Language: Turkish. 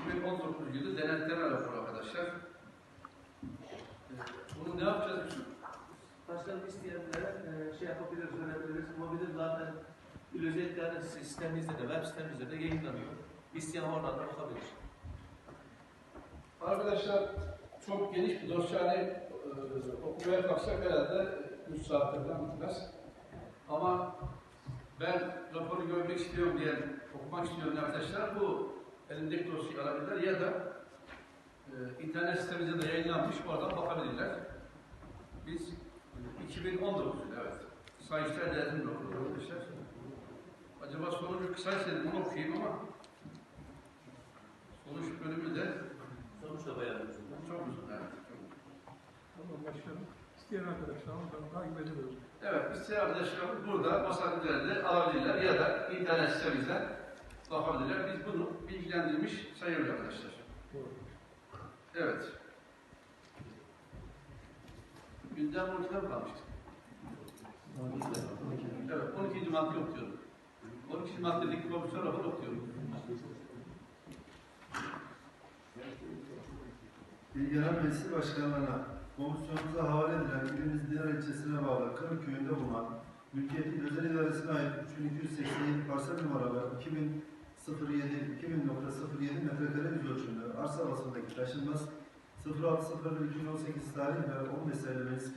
2019 yılı denetleme raporu arkadaşlar. Ee, Bunu ne yapacağız Yusuf? Başkanım isteyenlere e, şey yapabiliriz, öğrenebiliriz. Mobilde zaten il özelliklerinin sitemizde de, web sitemizde de yayınlanıyor. İsteyen oradan da bakabilir. Arkadaşlar çok geniş bir dosya hani e, okumaya kalksak herhalde 3 saatte falan bitmez. Ama ben raporu görmek istiyorum diyen, okumak istiyorum arkadaşlar bu elindeki dosyayı alabilirler ya da e, internet sitemizde de yayınlanmış oradan bakabilirler. Biz e, 2019 yılı evet. Sayıştay Denetim Raporu arkadaşlar. Acaba sonucu kısaysa onu okuyayım ama sonuç bölümü de Sonuçta bayağı uzun. çok uzun, evet. Tamam başkanım. İsteyen arkadaşlar oradan takip edebilir. Evet, isteyen arkadaşlarımız burada masanın üzerinde alabilirler ya da internet sitemizden bakabilirler. Biz bunu bilgilendirmiş sayıyoruz arkadaşlar. Evet. Gündem 12'de mi kalmıştık? Evet, 12. madde okuyorum. 12. maddedeki komisyon raporu okuyorum. Bilgiler Meclisi Başkanlığı'na komisyonumuza havale edilen ilimiz diğer ilçesine bağlı Kırık köyünde bulunan mülkiyeti özel idaresine ait 3287 parsel numaralı 2007 2000.07 metrekare yüz ölçümlü arsa basındaki taşınmaz 06.01.2018 tarih ve 15 sayılı meclis